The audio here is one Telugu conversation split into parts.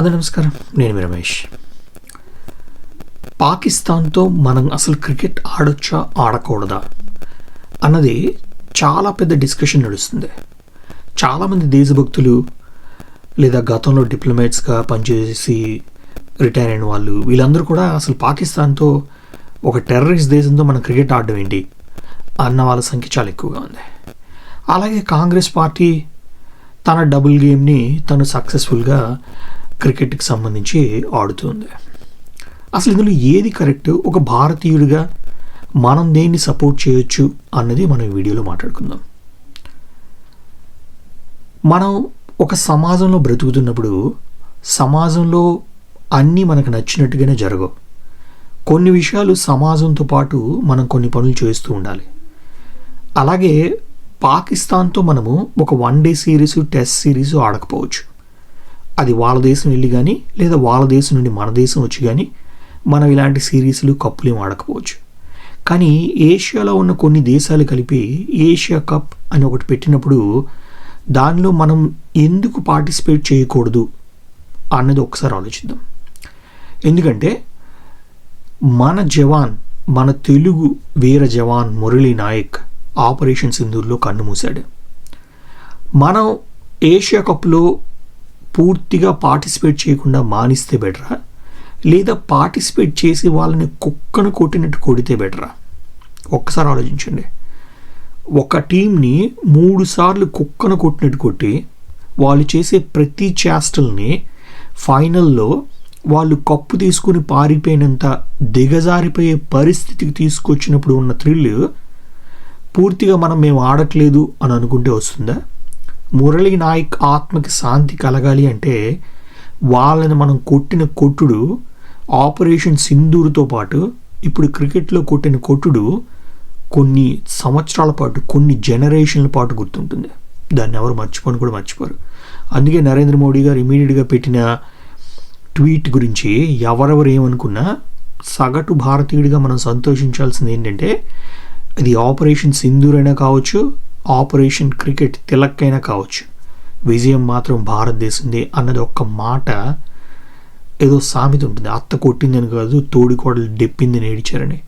అదే నమస్కారం. నేను మీ రమేష్. పాకిస్తాన్తో మనం అసలు క్రికెట్ ఆడొచ్చా ఆడకూడదా అన్నది చాలా పెద్ద డిస్కషన్ నడుస్తుంది. చాలామంది దేశభక్తులు లేదా గతంలో డిప్లొమాట్స్గా పనిచేసి రిటైర్ అయిన వాళ్ళు వీళ్ళందరూ కూడా అసలు పాకిస్తాన్తో ఒక టెర్రరిస్ట్ దేశంతో మనం క్రికెట్ ఆడడం ఏంటి అన్న వాళ్ళ సంఖ్య చాలా ఎక్కువగా ఉంది. అలాగే కాంగ్రెస్ పార్టీ తన డబుల్ గేమ్ని తను సక్సెస్ఫుల్గా క్రికెట్కి సంబంధించి ఆడుతుంది. అసలు ఇందులో ఏది కరెక్ట్? ఒక భారతీయుడిగా మనం దేన్ని సపోర్ట్ చేయొచ్చు అన్నది మనం ఈ వీడియోలో మాట్లాడుకుందాం. మనం ఒక సమాజంలో బ్రతుకుతున్నప్పుడు సమాజంలో అన్నీ మనకు నచ్చినట్టుగానే జరగవు. కొన్ని విషయాలు సమాజంతో పాటు మనం కొన్ని పనులు చేస్తూ ఉండాలి. అలాగే పాకిస్తాన్తో మనము ఒక one day series test series ఆడకపోవచ్చు. అది వాళ్ళ దేశం వెళ్ళి కానీ లేదా వాళ్ళ దేశం నుండి మన దేశం వచ్చి కానీ మనం ఇలాంటి సిరీస్లు కప్పులు ఆడకపోవచ్చు కానీ ఏషియాలో ఉన్న కొన్ని దేశాలు కలిపి ఏషియా కప్ అని ఒకటి పెట్టినప్పుడు దానిలో మనం ఎందుకు పార్టిసిపేట్ చేయకూడదు అన్నది ఒకసారి ఆలోచిద్దాం. ఎందుకంటే మన జవాన్ మన తెలుగు వీర జవాన్ మురళీ నాయక్ ఆపరేషన్ సింధూర్లో కన్ను మూశాడు. మనం ఏషియా కప్లో పూర్తిగా పార్టిసిపేట్ చేయకుండా మానిస్తే బెటరా? లేదా పార్టిసిపేట్ చేసి వాళ్ళని కుక్కను కొట్టినట్టు కొడితే బెటరా? ఒక్కసారి ఆలోచించండి. ఒక టీంని మూడు సార్లు కుక్కను కొట్టినట్టు కొట్టి వాళ్ళు చేసే ప్రతి చేష్టల్ని ఫైనల్లో వాళ్ళు కప్పు తీసుకుని పారిపోయినంత దిగజారిపోయే పరిస్థితికి తీసుకొచ్చినప్పుడు ఉన్న థ్రిల్ పూర్తిగా మనం మేము ఆడట్లేదు అని అనుకుంటే వస్తుందా? మురళీ నాయక్ ఆత్మకి శాంతి కలగాలి అంటే వాళ్ళని మనం కొట్టిన కొట్టుడు ఆపరేషన్ సింధూర్తో పాటు ఇప్పుడు క్రికెట్లో కొట్టిన కొట్టుడు కొన్ని సంవత్సరాల పాటు కొన్ని జనరేషన్ల పాటు గుర్తుంటుంది. దాన్ని ఎవరు మర్చిపోని కూడా మర్చిపోరు. అందుకే నరేంద్ర మోడీ గారు ఇమీడియట్గా పెట్టిన ట్వీట్ గురించి ఎవరెవరు ఏమనుకున్నా సగటు భారతీయుడిగా మనం సంతోషించాల్సింది ఏంటంటే ఇది ఆపరేషన్ సింధూర్ అయినా కావచ్చు ఆపరేషన్ క్రికెట్ తిలక్ అయినా కావచ్చు. విజయం మాత్రం భారతదేశంది అన్నది ఒక్క మాట ఏదో సామెత ఉంటుంది. అత్త కొట్టిందని కాదు తోడికోడలు డెప్పిందని ఏడిచారని.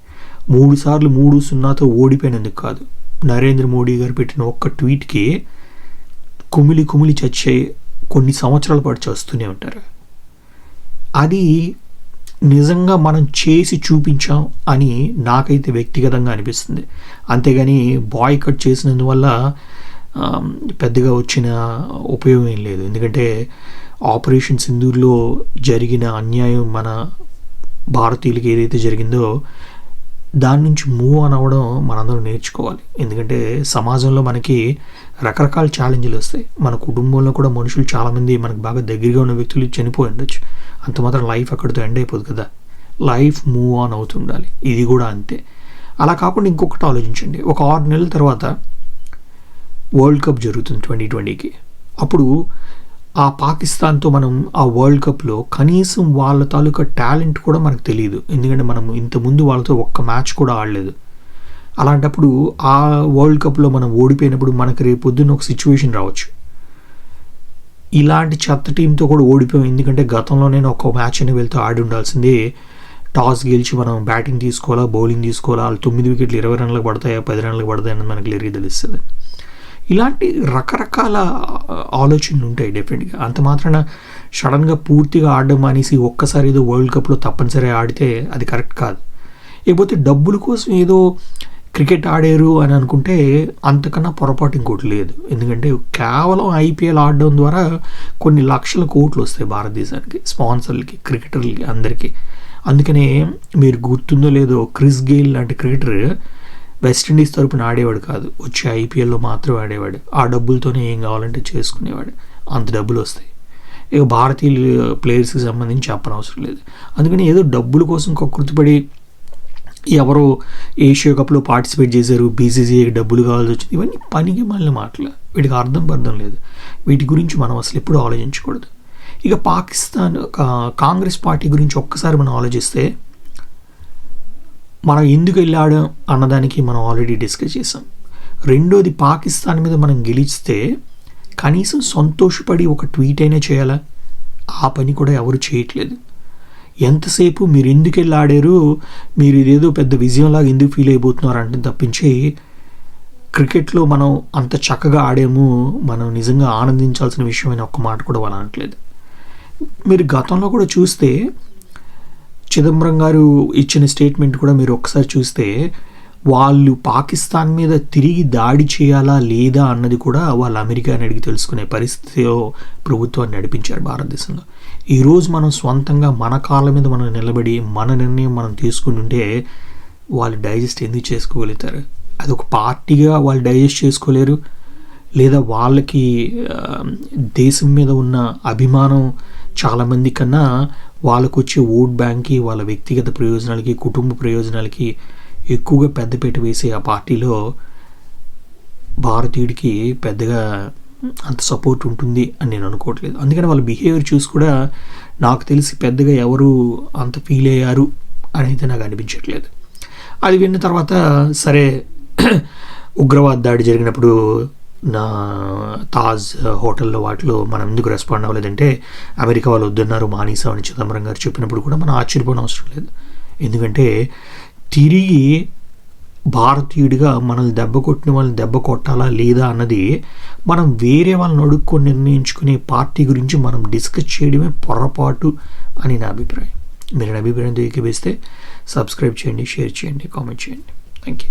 మూడు సార్లు మూడు సున్నాతో ఓడిపోయినందుకు కాదు. నరేంద్ర మోడీ గారు పెట్టిన ఒక్క ట్వీట్కి కుమిలి కుమిలి చచ్చే కొన్ని సంవత్సరాల పాటు చేస్తూనే ఉంటారు. అది నిజంగా మనం చేసి చూపించాం అని నాకైతే వ్యక్తిగతంగా అనిపిస్తుంది. అంతేగాని బాయ్ కట్ చేసినందువల్ల పెద్దగా వచ్చిన ఉపయోగం ఏం లేదు. ఎందుకంటే ఆపరేషన్ సింధూర్లో జరిగిన అన్యాయం మన భారతీయులకి ఏదైతే జరిగిందో దాని నుంచి మూవ్ ఆన్ అవ్వడం మనందరం నేర్చుకోవాలి. ఎందుకంటే సమాజంలో మనకి రకరకాల ఛాలెంజ్లు వస్తాయి. మన కుటుంబంలో కూడా మనుషులు చాలామంది మనకు బాగా దగ్గరగా ఉన్న వ్యక్తులు చనిపోయి ఉండొచ్చు. అంత మాత్రం లైఫ్ అక్కడితో ఎండ్ అయిపోదు కదా. లైఫ్ మూవ్ ఆన్ అవుతుండాలి. ఇది కూడా అంతే. అలా కాకుండా ఇంకొకటి ఆలోచించండి. ఒక ఆరు నెలల తర్వాత వరల్డ్ కప్ జరుగుతుంది ట్వంటీ ట్వంటీకి అప్పుడు ఆ పాకిస్తాన్తో మనం ఆ వరల్డ్ కప్లో కనీసం వాళ్ళ తాలూకా టాలెంట్ కూడా మనకు తెలియదు ఎందుకంటే మనం ఇంతకుముందు వాళ్ళతో ఒక్క మ్యాచ్ కూడా ఆడలేదు. అలాంటప్పుడు ఆ వరల్డ్ కప్లో మనం ఓడిపోయినప్పుడు మనకు రేపు పొద్దున్న ఒక సిచ్యువేషన్ రావచ్చు. ఇలాంటి చెత్త టీంతో కూడా ఓడిపోయాం. ఎందుకంటే గతంలో నేను ఒక మ్యాచ్ అని వెళ్తూ ఆడి ఉండాల్సిందే. టాస్ గెలిచి మనం బ్యాటింగ్ తీసుకోవాలా బౌలింగ్ తీసుకోవాలా వాళ్ళు తొమ్మిది వికెట్లు ఇరవై రన్లకు పడతాయా పది రన్లకు పడతాయని మనకు క్లియర్గా తెలుస్తుంది. ఇలాంటి రకరకాల ఆలోచనలు ఉంటాయి డెఫినెట్గా. అంత మాత్రాన సడన్గా పూర్తిగా ఆడడం మానేసి ఒక్కసారి ఏదో వరల్డ్ కప్లో తప్పనిసరి ఆడితే అది కరెక్ట్ కాదు. లేకపోతే డబ్బుల కోసం ఏదో క్రికెట్ ఆడారు అని అనుకుంటే అంతకన్నా పొరపాటు ఇంకోటి లేదు. ఎందుకంటే కేవలం ఐపీఎల్ ఆడడం ద్వారా కొన్ని లక్షల కోట్లు వస్తాయి భారతదేశానికి స్పాన్సర్లకి క్రికెటర్లకి అందరికీ. అందుకనే మీరు గుర్తుందో లేదో క్రిస్ గెయిల్ లాంటి క్రికెటర్ వెస్టిండీస్ తరపున ఆడేవాడు కాదు. వచ్చే ఐపీఎల్లో మాత్రం ఆడేవాడు. ఆ డబ్బులతోనే ఏం కావాలంటే చేసుకునేవాడు. అంత డబ్బులు వస్తాయి. ఇక భారతీయ ప్లేయర్స్కి సంబంధించి చెప్పనవసరం లేదు. అందుకని ఏదో డబ్బుల కోసం కృతిపడి ఎవరో ఏషియా కప్లో పార్టిసిపేట్ చేశారు. బీసీసీఐకి డబ్బులు కావాల్సి వచ్చింది. ఇవన్నీ పనికి మళ్ళీ మాటలు. వీటికి అర్థం పర్థం లేదు. వీటి గురించి మనం అసలు ఎప్పుడు ఆలోచించకూడదు. ఇక పాకిస్తాన్ కా- కాంగ్రెస్ పార్టీ గురించి ఒక్కసారి మనం ఆలోచిస్తే మనం ఎందుకు వెళ్ళాడు అన్నదానికి మనం ఆల్రెడీ డిస్కస్ చేసాం రెండోది పాకిస్తాన్ మీద మనం గెలిస్తే కనీసం సంతోషపడి ఒక ట్వీట్ అయినా చేయాలా? ఆ పని కూడా ఎవరు చేయట్లేదు. ఎంతసేపు మీరు ఎందుకు వెళ్ళి ఆడారు మీరు ఇదేదో పెద్ద విజయంలాగా ఎందుకు ఫీల్ అయిపోతున్నారు అంటే తప్పించి క్రికెట్లో మనం అంత చక్కగా ఆడాము మనం నిజంగా ఆనందించాల్సిన విషయమైన ఒక్క మాట కూడా వాళ్ళు అనట్లేదు. మీరు గతంలో కూడా చూస్తే చిదంబరం గారు ఇచ్చిన స్టేట్మెంట్ కూడా మీరు ఒకసారి చూస్తే వాళ్ళు పాకిస్తాన్ మీద తిరిగి దాడి చేయాలా లేదా అన్నది కూడా వాళ్ళు అమెరికాని అడిగి తెలుసుకునే పరిస్థితిలో ప్రభుత్వాన్ని నడిపించారు భారతదేశంలో. ఈరోజు మనం స్వంతంగా మన కాళ్ళ మీద మనం నిలబడి మన నిర్ణయం మనం తీసుకుని ఉంటే వాళ్ళు డైజెస్ట్ ఎందుకు చేసుకోగలుగుతారు? అది ఒక పార్టీగా వాళ్ళు డైజెస్ట్ చేసుకోలేరు? లేదా వాళ్ళకి దేశం మీద ఉన్న అభిమానం చాలామంది కన్నా వాళ్ళకు వచ్చే ఓట్ బ్యాంక్కి వాళ్ళ వ్యక్తిగత ప్రయోజనాలకి కుటుంబ ప్రయోజనాలకి ఎక్కువగా పెద్దపీట వేసే ఆ పార్టీలో భారతీయుడికి పెద్దగా అంత సపోర్ట్ ఉంటుంది అని నేను అనుకోవట్లేదు. అందుకని వాళ్ళ బిహేవియర్ చూసి కూడా నాకు తెలిసి పెద్దగా ఎవరు అంత ఫీల్ అయ్యారు అనేది నాకు అనిపించట్లేదు. అది విన్న తర్వాత సరే ఉగ్రవాద దాడి జరిగినప్పుడు నా తాజ్ హోటల్లో వాటిలో మనం ఎందుకు రెస్పాండ్ అవ్వలేదంటే అమెరికా వాళ్ళు వద్దన్నారు మానేసామని చిదంబరం గారు చెప్పినప్పుడు కూడా మనం ఆశ్చర్యపోవడం అవసరం లేదు. ఎందుకంటే తిరిగి భారతీయుడిగా మనల్ని దెబ్బ కొట్టిన వాళ్ళని దెబ్బ కొట్టాలా లేదా అన్నది మనం వేరే వాళ్ళని అడుక్కొని నిర్ణయించుకునే పార్టీ గురించి మనం డిస్కస్ చేయడమే పొరపాటు అని నా అభిప్రాయం. మీరు నా అభిప్రాయం ఏకీపిస్తే సబ్స్క్రైబ్ చేయండి షేర్ చేయండి కామెంట్ చేయండి. Thank you